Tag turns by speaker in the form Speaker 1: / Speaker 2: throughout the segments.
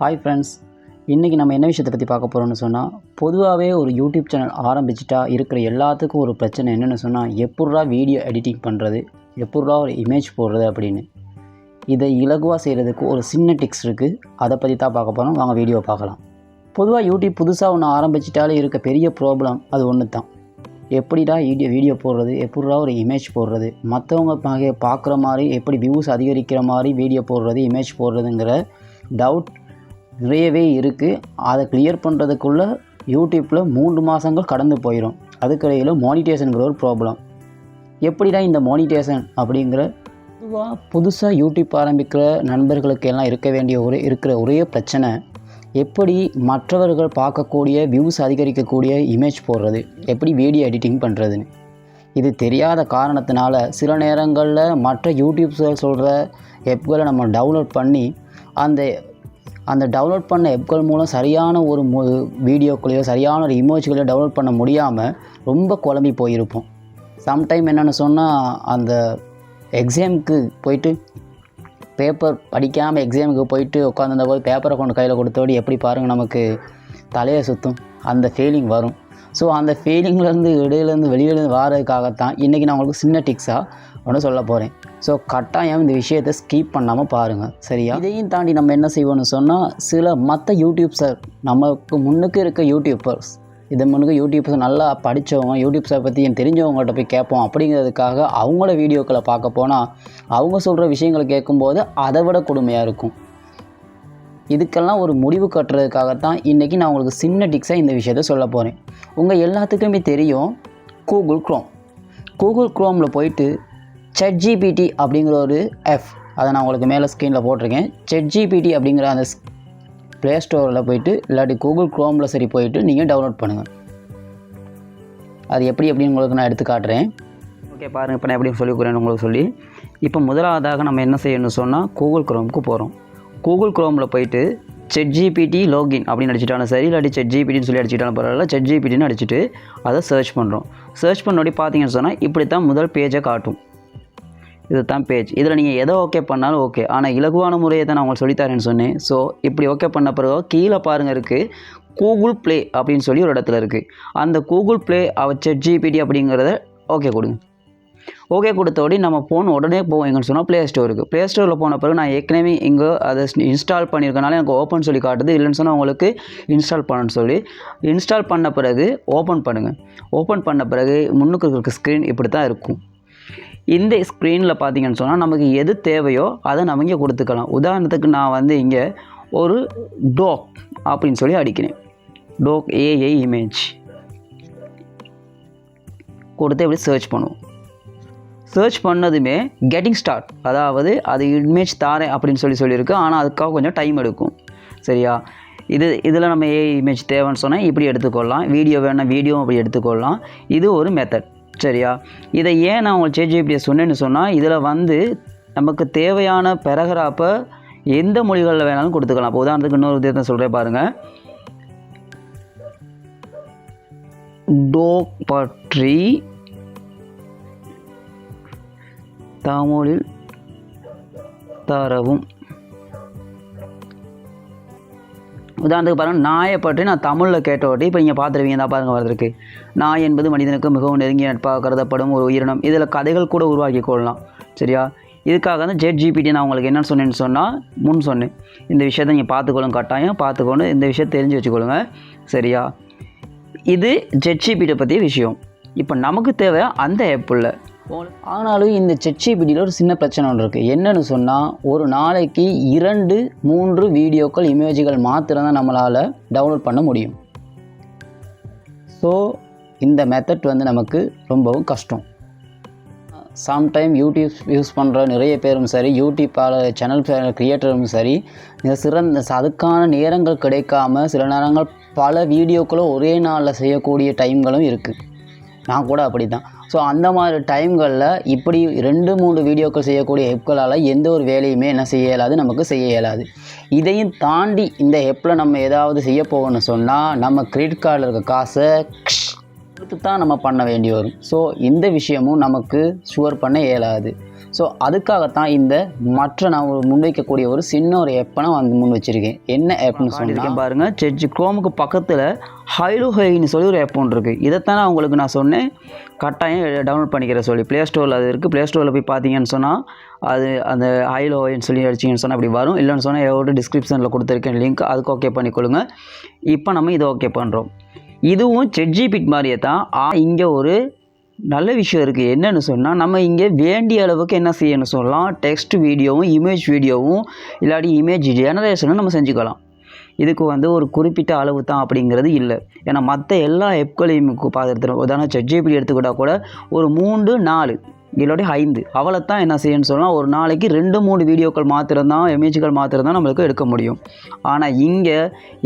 Speaker 1: Hi friends இன்றைக்கி நம்ம என்ன விஷயத்தை பற்றி பார்க்க போகிறோம்னு சொன்னால் பொதுவாகவே ஒரு யூடியூப் சேனல் ஆரம்பிச்சிட்டா இருக்கிற எல்லாத்துக்கும் ஒரு பிரச்சனை என்னென்னு சொன்னால் எப்பட்றா வீடியோ எடிட்டிங் பண்ணுறது எப்பட்றா ஒரு இமேஜ் போடுறது அப்படின்னு. இதை இலகுவாக செய்கிறதுக்கு ஒரு சின்ன டிக்ஸ் இருக்குது அதை பற்றி தான் பார்க்க போகிறோம் வாங்க வீடியோ பார்க்கலாம். பொதுவாக யூடியூப் புதுசாக ஒன்று ஆரம்பிச்சிட்டாலே இருக்க பெரிய ப்ராப்ளம் அது ஒன்று தான் எப்படிடா வீடியோ வீடியோ போடுறது? எப்படிடா ஒரு இமேஜ் போடுறது? மற்றவங்க பார்க்குற மாதிரி எப்படி வியூஸ் அதிகரிக்கிற மாதிரி வீடியோ போடுறது இமேஜ் போடுறதுங்கிற டவுட் நிறையவே இருக்குது அதை கிளியர் பண்ணுறதுக்குள்ளே யூடியூப்பில் மூன்று மாதங்கள் கடந்து போயிடும் அதுக்கிடையில் மானிட்டேஷனுங்கிற ஒரு ப்ராப்ளம் எப்படிடா இந்த மானிட்டேஷன் அப்படிங்கிற பொதுவாக புதுசாக யூடியூப் ஆரம்பிக்கிற நண்பர்களுக்கு எல்லாம் இருக்க வேண்டிய ஒரே இருக்கிற ஒரே பிரச்சனை எப்படி மற்றவர்கள் பார்க்கக்கூடிய வியூஸ் அதிகரிக்கக்கூடிய இமேஜ் போடுறது எப்படி வீடியோ எடிட்டிங் பண்ணுறதுன்னு இது தெரியாத காரணத்தினால சில நேரங்களில் மற்ற யூடியூப்ஸில் சொல்கிற எப்களை நம்ம டவுன்லோட் பண்ணி அந்த அந்த டவுன்லோட் பண்ண எப்கள் மூலம் சரியான ஒரு மு வீடியோக்களையோ சரியான ஒரு இமோஜ்களையோ டவுன்லோட் பண்ண முடியாமல் ரொம்ப குழம்பி போயிருப்போம். சம்டைம் என்னென்னு சொன்னால் அந்த எக்ஸாமுக்கு போயிட்டு பேப்பர் படிக்காமல் எக்ஸாமுக்கு போயிட்டு உட்காந்துருந்த போது பேப்பரை கொண்டு கையில் கொடுத்தோடி எப்படி பாருங்கள் நமக்கு தலையை சுற்றும் அந்த ஃபீலிங் வரும். ஸோ அந்த ஃபீலிங்லேருந்து இடையிலேருந்து வெளியிலேருந்து வர்றதுக்காகத்தான் இன்றைக்கி நான் உங்களுக்கு சின்ன டிக்ஸாக ஒன்று சொல்ல போகிறேன் ஸோ கட்டாயம் இந்த விஷயத்தை ஸ்கிப் பண்ணாமல் பாருங்கள் சரியா? இதையும் தாண்டி நம்ம என்ன செய்வோம்னு சொன்னால் சில மற்ற யூடியூப்ஸர் நமக்கு முன்னுக்கு இருக்க யூடியூப்பர்ஸ் இது முன்னுக்கு யூடியூப்ஸ் நல்லா படித்தவங்க யூடியூப்ஸை பற்றி தெரிஞ்சவங்கள்ட்ட போய் கேட்போம் அப்படிங்கிறதுக்காக அவங்களோட வீடியோக்களை பார்க்க போனால் அவங்க சொல்கிற விஷயங்களை கேட்கும்போது அதை விட கொடுமையாக இருக்கும். இதுக்கெல்லாம் ஒரு முடிவு கட்டுறதுக்காகத்தான் இன்றைக்கி நான் உங்களுக்கு சின்ன டிக்ஸாக இந்த விஷயத்த சொல்ல போகிறேன் உங்கள் எல்லாத்துக்குமே தெரியும் கூகுள் க்ரோம் கூகுள் க்ரோமில் போயிட்டு ஜிபிடி அப்படிங்கிற ஒரு எஃப் அதை நான் உங்களுக்கு மேலே ஸ்க்ரீனில் போட்டிருக்கேன். ChatGPT அப்படிங்கிற அந்த ப்ளே ஸ்டோரில் போயிட்டு இல்லாட்டி கூகுள் க்ரோமில் சரி போயிட்டு நீங்கள் டவுன்லோட் பண்ணுங்கள் அது எப்படி அப்படின்னு உங்களுக்கு நான் எடுத்து காட்டுறேன். ஓகே பாருங்கள் இப்போ நான் எப்படி சொல்லி கொடுக்குறேன்னு உங்களுக்கு சொல்லி இப்போ முதலாவதாக நம்ம என்ன செய்யணும்னு சொன்னால் கூகுள் க்ரோமுக்கு போகிறோம் கூகுள் குரோமில் போயிட்டு செட் ஜிபிடி லாகின் அப்படின்னு அடிச்சிட்டாலும் சரி இல்லாட்டி ஜிபிடின்னு சொல்லி அடிச்சிட்டாலும் பரவாயில்ல. ChatGPTன்னு அடிச்சுட்டு அதை சர்ச் பண்ணுறோம் சர்ச் பண்ணோடி பார்த்தீங்கன்னு சொன்னால் இப்படி தான் முதல் பேஜை காட்டும். இது தான் பேஜ் இதில் நீங்கள் எதை ஓகே பண்ணாலும் ஓகே ஆனால் இலகுவான முறையை தான் நான் உங்களுக்கு சொல்லித்தரேன்னு சொன்னேன். ஸோ இப்படி ஓகே பண்ண பிறகு கீழே பாருங்கள் இருக்குது கூகுள் ப்ளே அப்படின்னு சொல்லி ஒரு இடத்துல இருக்குது அந்த கூகுள் ப்ளே அவர் ஜிபிடி அப்படிங்கிறத ஓகே கொடுங்க. ஓகே கொடுத்தோடி நம்ம ஃபோன் உடனே போவோம். எங்கன்னு சொன்னால் ப்ளே ஸ்டோருக்கு ப்ளே ஸ்டோரில் போன பிறகு நான் ஏற்கனவே இங்கே அதை இன்ஸ்டால் பண்ணியிருக்கனால எனக்கு ஓப்பன் சொல்லி காட்டுது. இல்லைன்னு சொன்னால் உங்களுக்கு இன்ஸ்டால் பண்ணணும்னு சொல்லி. இன்ஸ்டால் பண்ண பிறகு ஓப்பன் பண்ணுங்கள் ஓப்பன் பண்ண பிறகு முன்னுக்கு இருக்க ஸ்க்ரீன் இப்படி தான் இருக்கும். இந்த ஸ்க்ரீனில் பார்த்தீங்கன்னு சொன்னால் நமக்கு எது தேவையோ அதை நம்ம இங்கே கொடுத்துக்கலாம். உதாரணத்துக்கு நான் வந்து இங்கே ஒரு டோக் அப்படின்னு சொல்லி அடிக்கிறேன். டோக் ஏஐ இமேஜ் கொடுத்து இப்படி சர்ச் பண்ணுவோம். சர்ச் பண்ணதுமே கெட்டிங் ஸ்டார்ட் அதாவது அது இமேஜ் தாரேன் அப்படின்னு சொல்லி சொல்லியிருக்கு. ஆனால் அதுக்காக கொஞ்சம் டைம் எடுக்கும். சரியா? இது இதில் நம்ம ஏ இமேஜ் தேவைன்னு சொன்னால் இப்படி எடுத்துக்கொள்ளலாம். வீடியோ வேணால் வீடியோ அப்படி எடுத்துக்கொள்ளலாம். இது ஒரு மெத்தட் சரியா? இதை ஏன் நான் உங்களுக்கு சேஜிபிடியை சொன்னேன்னு சொன்னால் இதில் வந்து நமக்கு தேவையான பெரகராப்பை எந்த மொழிகளில் வேணாலும் கொடுத்துக்கலாம். இப்போ உதாரணத்துக்கு இன்னொரு விதத்தை சொல்கிறேன் பாருங்கள் டோக் பற்றி தாமோலில் தரவும். உதாரணத்துக்கு பாருங்கள் நாயை பற்றி நான் தமிழில் கேட்டோட்டி இப்போ நீங்கள் பார்த்துருவீங்க தான் பாருங்கள் வரதுக்கு நாய் என்பது மனிதனுக்கு மிகவும் நெருங்கிய நட்பாக கருதப்படும் ஒரு உயிரினம். இதில் கதைகள் கூட உருவாக்கி கொள்ளலாம். சரியா? இதுக்காக வந்து ஜெட் ஜிபிடி நான் உங்களுக்கு என்னென்னு சொன்னேன்னு சொன்னால் முன் சொன்னேன். இந்த விஷயத்தை நீங்கள் பார்த்துக்கொள்ளும் கட்டாயம் பார்த்துக்கொண்டு இந்த விஷயத்தை தெரிஞ்சு வச்சுக்கொள்ளுங்க. சரியா? இது ஜெட் ஜிபிடி பற்றிய விஷயம். இப்போ நமக்கு தேவை அந்த ஆப்பில் ஆனாலும் இந்த செட்ஜிபிடியில் ஒரு சின்ன பிரச்சனை ஒன்று இருக்குது என்னென்னு சொன்னால் ஒரு நாளைக்கு இரண்டு மூன்று வீடியோக்கள் இமேஜுகள் மாத்திரம் தான் நம்மளால் டவுன்லோட் பண்ண முடியும். ஸோ இந்த மெத்தட் வந்து நமக்கு ரொம்பவும் கஷ்டம். சம்டைம் யூடியூப் யூஸ் பண்ணுற நிறைய பேரும் சரி யூடியூப்பால் சேனல் க்ரியேட்டரும் சரி சிறந்த அதுக்கான நேரங்கள் கிடைக்காம சில நேரங்கள் பல வீடியோக்களும் ஒரே நாளில் செய்யக்கூடிய டைம்களும் இருக்குது நான் கூட அப்படி தான் ஸோ அந்த மாதிரி டைம்களில் இப்படி ரெண்டு மூணு வீடியோக்கள் செய்யக்கூடிய ஹெப்களால் எந்த ஒரு வேலையுமே என்ன செய்ய இயலாது நமக்கு செய்ய இயலாது. இதையும் தாண்டி இந்த ஹெப்பில் நம்ம ஏதாவது செய்ய போகணும்னு சொன்னால் நம்ம கிரெடிட் கார்டில் இருக்க காசை கொடுத்து தான் நம்ம பண்ண வேண்டி வரும். ஸோ இந்த விஷயமும் நமக்கு ஷுவர் பண்ண இயலாது.
Speaker 2: ஸோ அதுக்காகத்தான் இந்த மற்ற நான் முன்வைக்கக்கூடிய ஒரு சின்ன ஒரு ஆப்பை நான் வந்து முன் வச்சுருக்கேன். என்ன ஆப்னு சொல்லியிருக்கேன் பாருங்கள் செர்ஜி க்ரோமுக்கு பக்கத்தில் ஹைலோ ஹைன்னு சொல்லி ஒரு ஆப் ஒன்று இருக்குது இதைத்தானே உங்களுக்கு நான் சொன்னேன். கட்டாயம் டவுன்லோட் பண்ணிக்கிற சொல்லி. ப்ளே ஸ்டோரில் அது இருக்குது ப்ளே ஸ்டோரில் போய் பார்த்தீங்கன்னு சொன்னால் அது அந்த ஹைலோ ஹைன்னு சொல்லி அடிச்சிங்கன்னு சொன்னால் அப்படி வரும். இல்லைன்னு சொன்னால் எவ்வளோ டிஸ்கிரிப்ஷனில் கொடுத்துருக்கேன். லிங்க் அதுக்கு ஓகே பண்ணிக்கொள்ளுங்க. இப்போ நம்ம இதை ஓகே பண்ணுறோம் இதுவும் செட்ஜிபிட் மாதிரியே தான் இங்கே ஒரு நல்ல விஷயம் இருக்குது என்னென்னு சொன்னால் நம்ம இங்கே வேண்டிய அளவுக்கு என்ன செய்யணும் சொல்லலாம். டெக்ஸ்ட் வீடியோவும் இமேஜ் வீடியோவும் இல்லாட்டி இமேஜ் ஜெனரேஷனும் நம்ம செஞ்சுக்கலாம். இதுக்கு வந்து ஒரு குறிப்பிட்ட அளவு தான் அப்படிங்கிறது இல்லை. ஏன்னா மற்ற எல்லா ஆப்களையும் பார்த்துருத்துறோம் உதாரணம் செட்ஜிபிடி எடுத்துக்கிட்டால் கூட ஒரு மூன்று நாலு இல்லாட்டி ஐந்து. அவளை தான் என்ன செய்யணும்னு சொல்லலாம் ஒரு நாளைக்கு ரெண்டு மூணு வீடியோக்கள் மாத்திரம்தான் இமேஜ்கள் மாத்திரம்தான் நம்மளுக்கு எடுக்க முடியும். ஆனால் இங்கே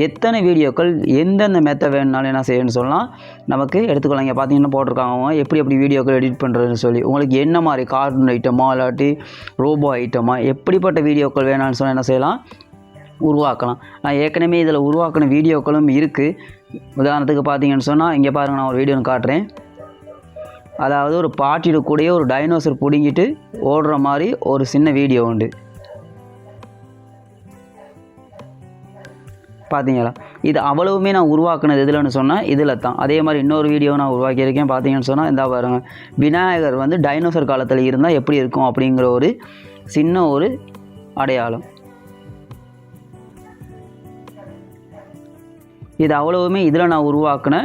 Speaker 2: எத்தனை வீடியோக்கள் எந்தெந்த மெத்த வேணுனாலும் என்ன செய்யணும்னு சொல்லலாம் நமக்கு எடுத்துக்கலாம் இங்கே பார்த்தீங்கன்னா போட்டிருக்காங்க எப்படி எப்படி வீடியோக்கள் எடிட் பண்ணுறதுன்னு சொல்லி. உங்களுக்கு என்ன மாதிரி கார்ட்டூன் ஐட்டமா இல்லாட்டி ரோபோ ஐட்டமா எப்படிப்பட்ட வீடியோக்கள் வேணாம்னு சொன்னால் என்ன செய்யலாம்? உருவாக்கலாம். நான் ஏற்கனவே இதில் உருவாக்கின வீடியோக்களும் இருக்குது உதாரணத்துக்கு பார்த்தீங்கன்னு சொன்னால் இங்கே பாருங்கள் நான் ஒரு வீடியோன்னு காட்டுறேன். அதாவது ஒரு பாட்டியோட கூடயே ஒரு டைனோசர் பிடுங்கிட்டு ஓடுற மாதிரி ஒரு சின்ன வீடியோ உண்டு. பார்த்தீங்களா இது அவ்வளவுமே நான் உருவாக்குனது எதுலன்னு சொன்னால் இதில் தான். அதே மாதிரி இன்னொரு வீடியோ நான் உருவாக்கியிருக்கேன். பார்த்தீங்கன்னு சொன்னால் இந்த பாருங்க. விநாயகர் வந்து டைனோசர் காலத்தில் இருந்தால் எப்படி இருக்கும் அப்படிங்கிற ஒரு சின்ன ஒரு அடையாளம். இது அவ்வளவுமே இதில் நான் உருவாக்கின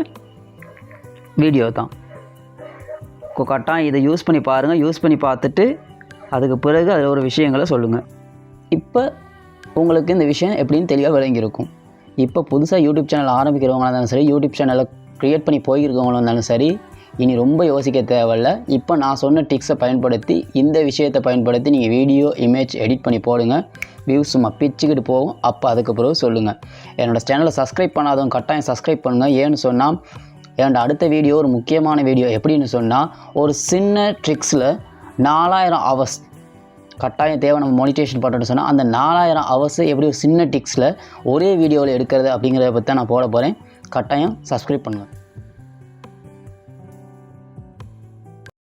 Speaker 2: வீடியோ தான். கட்டாயம் இதை யூஸ் பண்ணி பாருங்கள் யூஸ் பண்ணி பார்த்துட்டு அதுக்கு பிறகு அதில் ஒரு விஷயங்களை சொல்லுங்கள் இப்போ உங்களுக்கு இந்த விஷயம் எப்படின்னு தெளிவாக விளங்கியிருக்கும். இப்போ புதுசாக யூடியூப் சேனல் ஆரம்பிக்கிறவங்களா இருந்தாலும் சரி யூடியூப் சேனலை க்ரியேட் பண்ணி போயிருக்கவங்களா இருந்தாலும் சரி இனி ரொம்ப யோசிக்க தேவையில்ல. இப்போ நான் சொன்ன டிக்ஸை பயன்படுத்தி இந்த விஷயத்தை பயன்படுத்தி நீங்கள் வீடியோ இமேஜ் எடிட் பண்ணி போடுங்க. வியூஸ் சும்மா பிச்சுக்கிட்டு போகும். அப்போ அதுக்கு பிறகு சொல்லுங்கள் என்னோடய சேனலை சப்ஸ்கிரைப் பண்ணாதவங்க கட்டாயம் சப்ஸ்கிரைப் பண்ணுங்கள் ஏன்னு சொன்னால் என்னோட அடுத்த வீடியோ ஒரு முக்கியமான வீடியோ எப்படின்னு சொன்னால் ஒரு சின்ன ட்ரிக்ஸில் நாலாயிரம் அவர்ஸ் கட்டாயம் தேவை நம்ம மோனிடேஷன் பண்ணுறோம்னு சொன்னால் அந்த நாலாயிரம் ஹவர்ஸ் எப்படி ஒரு சின்ன டிக்ஸில் ஒரே வீடியோவில் எடுக்கிறது அப்படிங்கிறத பற்றி தான் நான் போட போகிறேன் கட்டாயம் சப்ஸ்கிரைப் பண்ணுங்கள்